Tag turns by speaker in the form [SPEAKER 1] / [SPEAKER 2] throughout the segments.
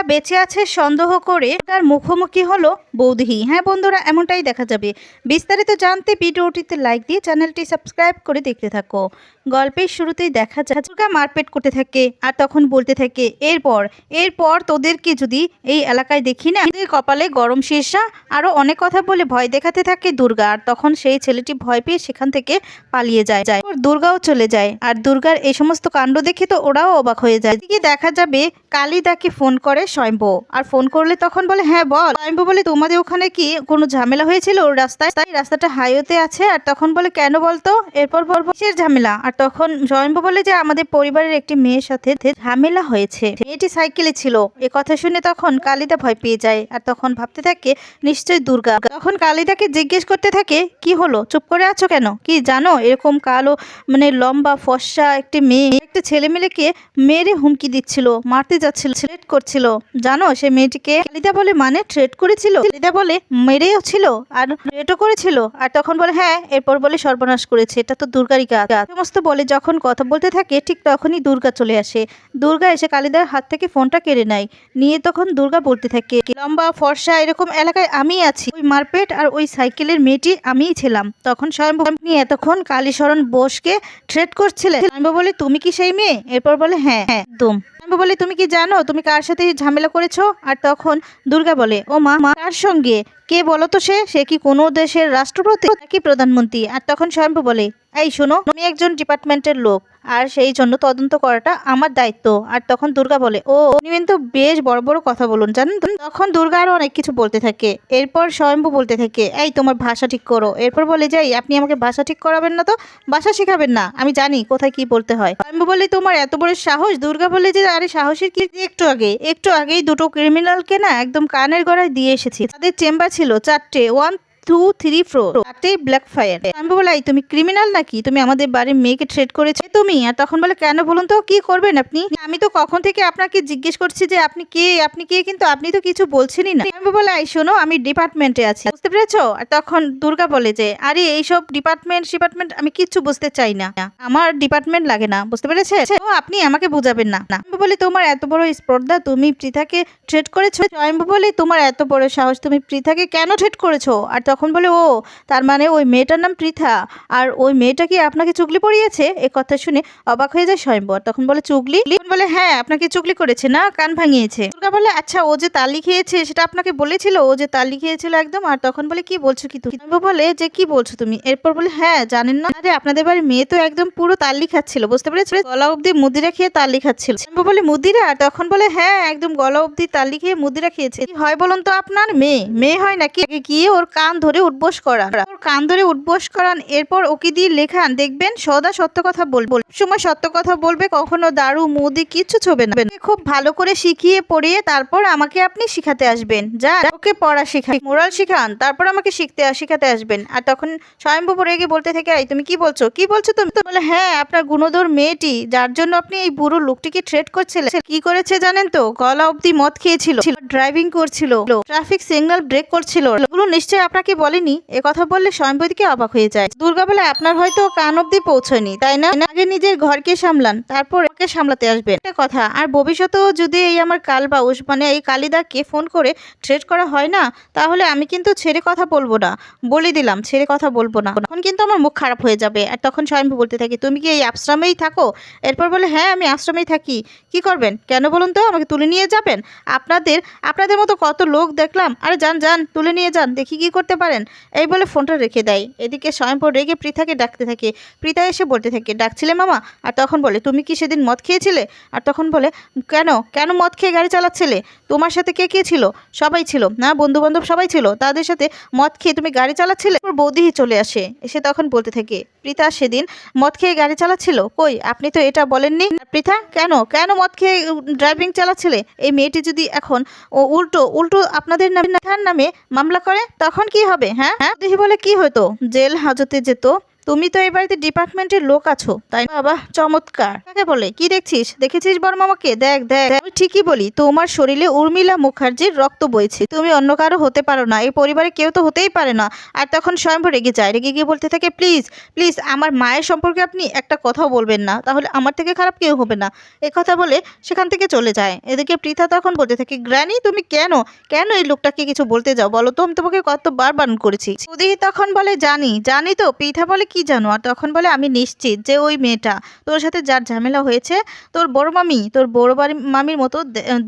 [SPEAKER 1] মেয়েটা বেঁচে আছে সন্দেহ করে তার মুখোমুখি হলো বৌদিহি। হ্যাঁ বন্ধুরা, এমনটাই দেখা যাবে। বিস্তারিত জানতে ভিডিওটিতে লাইক দিয়ে চ্যানেলটি সাবস্ক্রাইব করে দেখতে থাকো। গল্পের শুরুতেই দেখা যায়, দুর্গা মারপেট করতে থাকে আর তখন বলতে থাকে, এরপর এরপর তোদেরকে যদি এই এলাকায় দেখি না এদের কপালে গরম শীর্ষা আরও অনেক কথা বলে ভয় দেখাতে থাকে দুর্গা। আর তখন সেই ছেলেটি ভয় পেয়ে সেখান থেকে পালিয়ে যায়। যায় দুর্গাও চলে যায়। আর দুর্গার এই সমস্ত কাণ্ড দেখে তো ওরাও অবাক হয়ে যায়। দেখা যাবে কালিদাকে ফোন করে স্বয়ম্ভ। আর ফোন করলে তখন বলে হ্যাঁ বল। স্বয়ম্ভ বলে, তোমাদের ওখানে কি কোনো ঝামেলা হয়েছিল? ওর রাস্তায় তাই রাস্তাটা হাইওয়েতে আছে। আর তখন বলে, কেন বলতো? এরপর বলব, কিসের ঝামেলা? আর তখন স্বয়ম্ভ বলে যে, আমাদের পরিবারের একটি মেয়ের সাথে ঝামেলা হয়েছে। মেয়েটি সাইকেলে ছিল। এ কথা শুনে তখন কালিদা ভয় পেয়ে যায়। আর তখন ভাবতে থাকে, নিশ্চয়ই দুর্গা। তখন কালিদাকে জিজ্ঞেস করতে থাকে, কি হলো? চুপ করে আছো কেন? কি জানো? এরকম কালো মানে লম্বা, ফর্সা একটি মেয়ে একটা ছেলেমেয়েকে মেরে হুমকি দিচ্ছিল, মারতে যাচ্ছিল, থ্রেট করছিল। জানো, সে মেয়েটিকে কালিদা বলে মানে থ্রেট করেছিল। কালিদা বলে মেরেও ছিল আর থ্রেটও করেছিল। আর তখন বলে হ্যাঁ এরপর বলে সর্বনাশ করেছে। এটা তো দুর্গারই কাজ। সমস্ত বলে যখন কথা বলতে থাকে, ঠিক তখনই দুর্গা চলে আসে। দুর্গা এসে কালিদার হাত থেকে ফোনটা কেড়ে নেয়। নিয়ে তখন দুর্গা বলতে থাকে, লম্বা, ফর্সা, এরকম এলাকায় আমি আছি। ওই মারপেট আর ওই সাইকেলের মেয়েটি আমিই ছিলাম। তখন স্বয়ম্ভু নিয়ে এতক্ষণ কালীশরণ বোসকে থ্রেট করছিলেন বলে, তুমি কি সেই মেয়ে? এরপর বলে হ্যাঁ হ্যাঁ স্বয়ম্ভু বলে তুমি কি জানো তুমি কার সাথে ঝামেলা করেছ? আর তখন দুর্গা বলে ও মা মা, কার সঙ্গে? কে বলতো সে? সে কি কোনো দেশের রাষ্ট্রপতি নাকি প্রধানমন্ত্রী? আর তখন স্বয়ম্ভু বলে এই শোনো আমি একজন ডিপার্টমেন্টের লোক, আর সেই জন্য তদন্ত করাটা আমার দায়িত্ব। আর তখন দুর্গা বলে, ও উনি কিন্তু বেশ বড় বড় কথা বলুন, জানেন তো? তখন দুর্গা আরও অনেক কিছু বলতে থাকে। এরপর স্বয়ম্ভু বলতে থাকে, এই, তোমার ভাষা ঠিক করো। এরপর বলে, যাই, আপনি আমাকে ভাষা ঠিক করাবেন না তো? ভাষা শেখাবেন না, আমি জানি কোথায় কি বলতে হয়। স্বয়ম্ভু বলে, তোমার এত বড় সাহস? দুর্গা বলে, যে, আরে, সাহসের কি? একটু আগে, একটু আগেই দুটো ক্রিমিনালকে না একদম কানের গড়ায় দিয়ে এসেছি। তাদের চেম্বার ছিল চারটে one two three black fire আমি তুমি ক্রিমিনাল নাকি? তুমি আমাদের বাড়ির মেয়েকে ট্রেড করেছে। তুমি? আর তখন বলে, কেন বলুন তো, কি করবেন আপনি? আমি তো কখন থেকে আপনাকে জিজ্ঞেস করছি যে, আপনি কে? আপনি কে? কিন্তু আপনি তো কিছু বলছেনই না। আমি শোনো, আমি ডিপার্টমেন্টে আছি। বুঝতে পেরেছ? আর তখন দুর্গা বলে যে, আরে, এইসব ডিপার্টমেন্ট ডিপার্টমেন্ট আমি কিচ্ছু বুঝতে চাই না। আমার ডিপার্টমেন্ট লাগে না। বুঝতে পেরেছে? আপনি আমাকে বুঝাবেন না। আমি বলি, তোমার এত বড় স্পর্ধা তুমি পৃথাকে ট্রেড করেছ? স্বয়ম্ভু বলে, তোমার এত বড় সাহস তুমি পৃথাকে কেন ট্রেড করেছ? আর তখন বলে, ও, তার মানে ওই মেয়েটার নাম পৃথা। আর ওই মেয়েটা কি আপনাকে চুগলি পড়িয়েছে এ কথা শুনে অবাক হয়ে যায় স্বয়ম্বর। তখন বলে, চুগলি? বলে হ্যাঁ আপনাকে চুগলি করেছে, না, কান ভাঙিয়েছে। দুর্গা বলে আচ্ছা ও যে তালি খেয়েছে, সেটা আপনাকে বলেছিল? ও যে তালি খেয়েছিল একদম? আর তখন বলে, কি বলছো কি তুমি? বলে, যে কি বলছো তুমি? এরপর বলে হ্যাঁ জানেন না? আরে, আপনাদের বাড়ির মেয়ে তো একদম পুরো তালি খাচ্ছিল, বুঝতে পেরেছ? গলা অবধি মুদিরা খেয়ে তালি খাচ্ছিল। স্বয়ম্বর বলে, মুদিরা? আর তখন বলে হ্যাঁ একদম গলা অবধি তালি খেয়ে মুদিরা খেয়েছে। হয় বলুন তো আপনার মেয়ে? মেয়ে হয় নাকি? গিয়ে ওর কান ধরে উঠবোস করা। কান ধরে উঠবোস করান, এরপর ওকে দিয়ে লেখান, দেখবেন সদা সত্য কথা বলব সময় সত্য কথা বলবে, কখনো দারু মুদি কিচ্ছু ছবে না। খুব ভালো করে শিখিয়ে পড়িয়ে তারপর আমাকে আপনি শিখাতে আসবেন। যা ওকে পড়া শেখান, মোরাল শিখান, তারপর আমাকে শিখতে শিখাতে আসবেন। আর তখন স্বয়ম্ভু পড়ে গিয়ে বলতে থেকে, এই, তুমি কি বলছো? কি বলছো তুমি? তো বলে হ্যাঁ আপনার গুণধর মেয়েটি, যার জন্য আপনি এই বুড়ো লোকটিকে ট্রেড করছিলেন। কি করেছে জানেন তো? গলা অব্দি মদ খেয়েছিল, ড্রাইভিং করছিল, ট্রাফিক সিগন্যাল ব্রেক করছিল। এগুলো নিশ্চয়ই আপনাকে বলেনি, এ কথা বললে স্বয়ম্ভূদিকে অবাক হয়ে যায়। দুর্গা বলে আপনার হয়তো কান অব্দি পৌঁছয়নি, তাই না? আগে নিজের ঘরকে সামলান, তারপর ওকে সামলাতে আসবে একটা কথা, আর ভবিষ্যতেও যদি এই আমার কালবাউস মানে এই কালিদাকে ফোন করে ট্রেড করা হয় না, তাহলে আমি কিন্তু ছেড়ে কথা বলব না। বলে দিলাম, ছেড়ে কথা বলব না। তখন কিন্তু আমার মুখ খারাপ হয়ে যাবে। আর তখন স্বয়ম্ভু বলতে থাকি, তুমি কি এই আশ্রমেই থাকো? এরপর বলে হ্যাঁ আমি আশ্রমেই থাকি। কি করবেন? কেন বলুন তো, আমাকে তুলে নিয়ে যাবেন? আপনাদের আপনাদের মতো কত লোক দেখলাম। আরে যান যান, তুলে নিয়ে যান, দেখি কি করতে পারেন। এই বলে ফোনটা রেখে দেয়। এদিকে স্বয়ম্ভু রেগে পৃথাকে ডাকতে থাকে। পৃথা এসে বলতে থাকে, ডাকছিলে মামা? আর তখন বলে, তুমি কি সেদিন মদ খেয়েছিলে? আর তখন বলে, কেন? কেন মদ খেয়ে গাড়ি চালাচ্ছিলে? তোমার সাথে কে কে ছিল? সবাই ছিল। না বন্ধু বান্ধব সবাই ছিল। তাদের সাথে মদ খেয়ে তুমি গাড়ি চালাচ্ছিলে? ওর বৌদিহি চলে আসে। এসে তখন বলতে থাকে, পৃথা সেদিন মদ খেয়ে গাড়ি চালাচ্ছিল? কই, আপনি তো এটা বলেননি? পৃথা, কেন? কেন মদ খেয়ে ড্রাইভিং চালাচ্ছিলে? এই মেয়েটি যদি এখন ও উল্টো উল্টো আপনাদের নামে নামে মামলা করে, তখন কি হবে হ্যাঁ? হ্যাঁ বলে কি হতো জেল হাজতে যেত তুমি তো এই বাড়িতে ডিপার্টমেন্টের লোক আছো, তাই বাবা, চমৎকার। কাকে বলে? কি দেখছিস? দেখেছিস বড় মামাকে দেখ দেখ। আমি ঠিকই বলি, তোমার শরীরে উর্মিলা মুখার্জির রক্ত বইছে। তুমি অন্য কারও হতে পারো না, এই পরিবারে কেউ তো হতেই পারে না। আর তখন স্বয়ং রেগে যায়, রেগে গিয়ে বলতে থাকে, প্লিজ প্লিজ, আমার মায়ের সম্পর্কে আপনি একটা কথাও বলবেন না, তাহলে আমার থেকে খারাপ কেউ হবে না। এ কথা বলে সেখান থেকে চলে যায়। এদিকে পৃথা তখন বলতে থাকে, গ্র্যানি, তুমি কেন? কেন এই লোকটাকে কিছু বলতে যাও? বলো তো, আমি তোমাকে কতবার বারণ করেছি। উদয় তখন বলে, জানি জানি তো। পৃথা বলে, কি জানো? আর তখন বলে, আমি নিশ্চিত যে ওই মেয়েটা তোর সাথে যার ঝামেলা হয়েছে, তোর বড় মামি, তোর বড় বাড়ি মামির মতো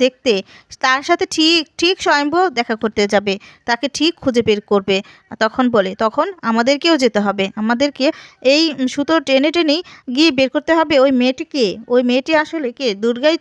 [SPEAKER 1] দেখতে, তার সাথে ঠিক ঠিক স্বয়ম্ভ দেখা করতে যাবে, তাকে ঠিক খুঁজে বের করবে। তখন বলে, তখন আমাদেরকেও যেতে হবে। আমাদেরকে এই সুতো টেনে টেনেই গিয়ে বের করতে হবে। ওই মেয়েটিকে ওই মেয়েটি আসলে কে? দুর্গাই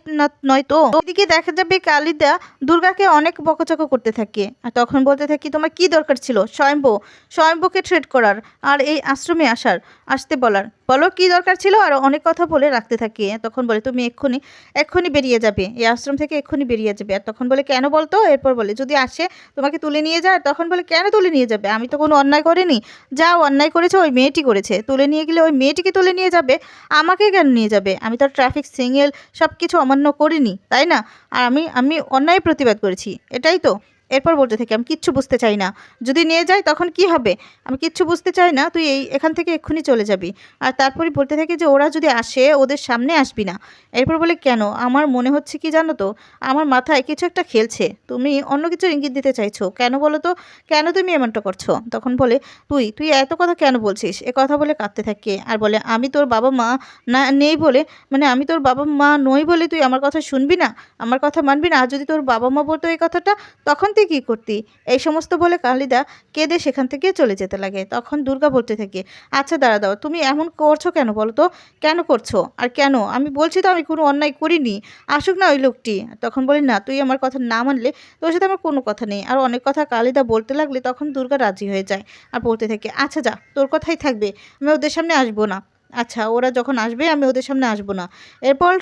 [SPEAKER 1] নয় তো? ওইদিকে দেখা যাবে কালিদা দুর্গাকে অনেক বকচকা করতে থাকে। আর তখন বলতে থাকি, তোমার কি দরকার ছিল? স্বয়ম্ভ, স্বয়ম্ভকে ট্রেড করার। আর এই আশ্রমে আসার, আসতে বলার। বলো কি দরকার ছিল? আর অনেক কথা বলে রাখতে থাকি। তখন বলে, তুমি এক্ষুনি এক্ষুনি বেরিয়ে যাবে। এই আশ্রম থেকে এক্ষুনি বেরিয়ে যাবে। আর তখন বলে, কেন বলতো? এরপর বলে, যদি আসে, তোমাকে তুলে নিয়ে যায়। তখন বলে, কেন তুলে নিয়ে যাবে? আমি তো কোনো অন্যায় করিনি। যাও, অন্যায় করেছে ওই মেয়েটি করেছে। তুলে নিয়ে গেলে ওই মেয়েটিকে তুলে নিয়ে যাবে। আমাকে কেন নিয়ে যাবে? আমি তো ট্রাফিক সিগন্যাল সব কিছু অমান্য করিনি, তাই না? আর আমি আমি অন্যায় প্রতিবাদ করেছি। এটাই তো। এরপর বলতে থাকি, আমি কিচ্ছু বুঝতে চাই না। যদি নিয়ে যাই, তখন কি হবে? আমি কিচ্ছু বুঝতে চাই না, তুই এই, এখান থেকে এক্ষুনি চলে যাবি। আর তারপরে বলতে থাকি যে, ওরা যদি আসে, ওদের সামনে আসবি না। এরপর বলে, কেন? আমার মনে হচ্ছে কি জানো তো, আমার মাথায় কিছু একটা খেলছে। তুমি অন্য কিছু ইঙ্গিত দিতে চাইছো। কেন বলো তো? কেন তুমি এমনটা করছ? তখন বলে, তুই তুই এত কথা কেন বলছিস? এ কথা বলে কাঁদতে থাকে আর বলে, আমি তোর বাবা মা না, নেই বলে মানে আমি তোর বাবা মা নই বলে তুই আমার কথা শুনবি না? আমার কথা মানবি না? আর যদি তোর বাবা মা বলতো এই কথাটা, তখন কী করতি? এই সমস্ত বলে কালিদা কেঁদে সেখান থেকে চলে যেতে লাগে। তখন দুর্গা বলতে থাকে আচ্ছা দাঁড়া দাও, তুমি এমন করছ কেন বলো তো? কেন করছ? আর কেন? আমি বলছি তো আমি কোনো অন্যায় করিনি। আসুক না ওই লোকটি। তখন বলি, না, তুই আমার কথা না মানলে তোর সাথে আমার কোনো কথা নেই। আর অনেক কথা কালিদা বলতে লাগলে তখন দুর্গা রাজি হয়ে যায় আর বলতে থাকে আচ্ছা যা, তোর কথাই থাকবে। আমি ওদের সামনে আসব না। আচ্ছা ওরা যখন আসবে, আমি ওদের সামনে আসব না। এরপর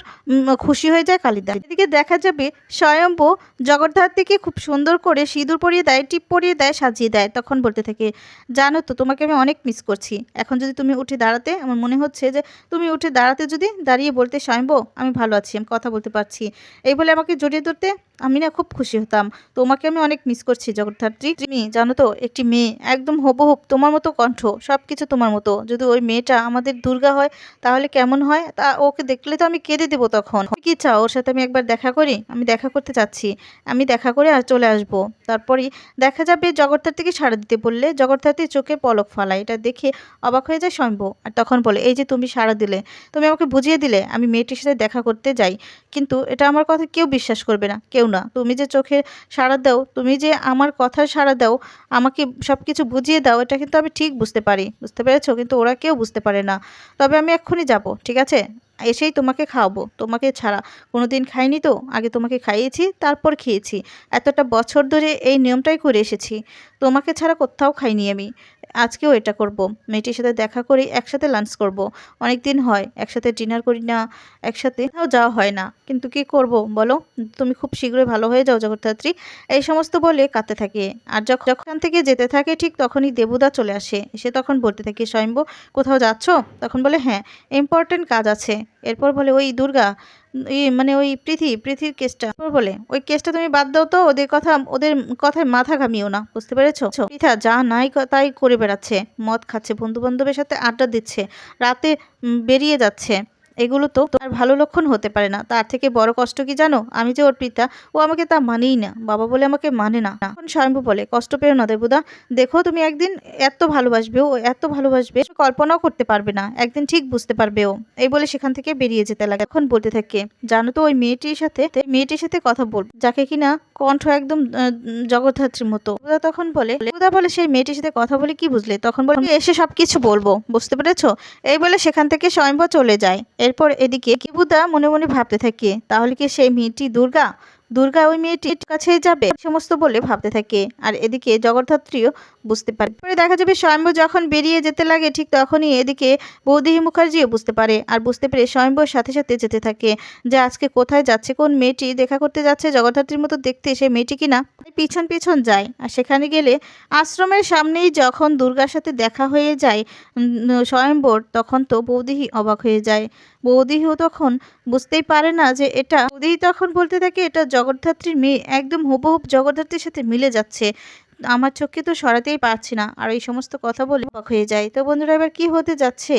[SPEAKER 1] খুশি হয়ে যায় কালিদা। এদিকে দেখা যাবে, স্বয়ম্ভ জগদ্ধাত্রীকে খুব সুন্দর করে সিঁদুর পরিয়ে দেয়, টিপ পরিয়ে দেয়, সাজিয়ে দেয়। তখন বলতে থাকে, জানো তো, তোমাকে আমি অনেক মিস করছি। এখন যদি তুমি উঠে দাঁড়াতে, আমার মনে হচ্ছে যে তুমি উঠে দাঁড়াতে যদি দাঁড়িয়ে বলতে, স্বয়ম্ভ, আমি ভালো আছি, আমি কথা বলতে পারছি। এই বলে আমাকে জড়িয়ে ধরতে আমি না খুব খুশি হতাম। তোমাকে আমি অনেক মিস করছি, জগদ্ধাত্রী। তুমি জানো তো, একটি মেয়ে, একদম হবহুব তোমার মতো কণ্ঠ সব কিছু তোমার মতো। যদি ওই মেয়েটা আমাদের দুর্গা হয়, তাহলে কেমন হয়? তা ওকে দেখলে তো আমি কেঁদে দেবো তখন। কি চাও, ওর সাথে আমি একবার দেখা করি? আমি দেখা করতে চাচ্ছি। আমি দেখা করে আর চলে আসব। তারপরেই দেখা যাবে, জগদ্ধাত্রীকে সাড়া দিতে বললে, জগদ্ধাত্রী চোখে পলক ফালায়। এটা দেখে অবাক হয়ে যায় স্বয়ম্ভ। আর তখন বলে, এই যে তুমি সাড়া দিলে, তুমি আমাকে বুঝিয়ে দিলে, আমি মেয়েটির সাথে দেখা করতে যাই। কিন্তু এটা আমার কথা কেউ বিশ্বাস করবে না, কেউ না। তুমি যে চোখে সাড়া দাও, তুমি যে আমার কথা সাড়া দাও, আমাকে সব কিছু বুঝিয়ে দাও, এটা কিন্তু আমি ঠিক বুঝতে পারি। বুঝতে পেরেছ? কিন্তু ওরা কেউ বুঝতে পারে না। তবে আমি এক্ষুনি যাব, ঠিক আছে? এসেই তোমাকে খাওয়াবো, তোমাকে ছাড়া। কোনো দিন খাইনি তো? আগে তোমাকে খাইয়েছি, তারপর খেয়েছি। এতটা বছর ধরে এই নিয়মটাই করে এসেছি। তোমাকে ছাড়া কোথাও খাইনি আমি। আজকেও এটা করব। মেয়েটির সাথে দেখা করি, একসাথে লাঞ্চ করব। অনেক দিন হয়, একসাথে ডিনার করি না, একসাথে যাওয়া হয় না। কিন্তু কি করব বলো? তুমি খুব শীঘ্রই ভালো হয়ে যাও জগদ্ধাত্রী। এই সমস্ত বলে কাঁদতে থাকে। আর যখন থেকে যেতে থাকে, ঠিক তখনই দেবুদা চলে আসে। সে তখন বলতে থাকে, স্বয়ম্ভ, কোথাও যাচ্ছ? তখন বলে হ্যাঁ ইম্পর্টেন্ট কাজ আছে। এরপর বলে, ওই দুর্গা মানে ওই পৃথি, পৃথির কেসটা। বলে, ওই কেসটা তুমি বাদ দাও তো, ওদের কথা, ওদের কথায় মাথা ঘামিও না, বুঝতে পেরেছ? পৃথা যা নাই তাই করে বেড়াচ্ছে, মদ খাচ্ছে বন্ধু বান্ধবের সাথে আড্ডা দিচ্ছে, রাতে বেরিয়ে যাচ্ছে। এগুলো তো তার ভালো লক্ষণ হতে পারে না। তার থেকে বড় কষ্ট কি জানো? আমি যে ওর পিতা, ও আমাকে তা মানেই না। বাবা বলে আমাকে মানে না। এখন স্বয়ম্ভু বলে, কষ্ট পেও না দেবুদা। দেখো তুমি একদিন এত ভালোবাসবে ও, এত ভালোবাসবে কল্পনাও করতে পারবে না। একদিন ঠিক বুঝতে পারবে ও। এই বলে সেখান থেকে বেরিয়ে যেতে লাগে। এখন বলতে থাকে, জানো তো ওই মেয়েটির সাথে মেয়েটির সাথে কথা বল। যাকে কিনা কণ্ঠ একদম জগদ্ধাত্রীর মতো। তখন বলে দেবুদা বলে, সেই মেয়েটির সাথে কথা বলে কি বুঝলে? তখন বলে এসে সবকিছু বলব, বুঝতে পেরেছ? এই বলে সেখান থেকে স্বয়ম্ভ চলে যায়। এরপর এদিকে কিবুদা মনে মনে ভাবতে থাকে, তাহলে কি সেই মেয়েটি দুর্গা? দুর্গা ওই মেয়েটির কাছেই যাবে সমস্ত বলে ভাবতে থাকে। আর এদিকে জগদ্ধাত্রীও বুঝতে পারে। পরে দেখা যাবে স্বয়ম্ভু যখন বেরিয়ে যেতে লাগে, ঠিক তখনই এদিকে বৌদিহি মুখার্জিও বুঝতে পারে। আর বুঝতে পেরে স্বয়ম্ভুর সাথে সাথে যেতে থাকে যে আজকে কোথায় যাচ্ছে, কোন মেয়েটি দেখা করতে যাচ্ছে, জগদ্ধাত্রীর মতো দেখতে সে মেয়েটি কিনা। পিছন পিছন যায়। আর সেখানে গেলে আশ্রমের সামনেই যখন দুর্গার সাথে দেখা হয়ে যায় স্বয়ম্বর তখন তো বৌদিহি অবাক হয়ে যায়। বৌদিহিও তখন বুঝতেই পারে না যে এটা বৌদিহি তখন বলতে থাকে এটা জগদ্ধাত্রীর মেয়ে, একদম হুবহুব জগদ্ধাত্রীর সাথে মিলে যাচ্ছে। আমার চোখকে তো সরাতেই পারছি না। আর এই সমস্ত কথা বলে হয়ে যায়। তো বন্ধুরা, এবার কি হতে যাচ্ছে?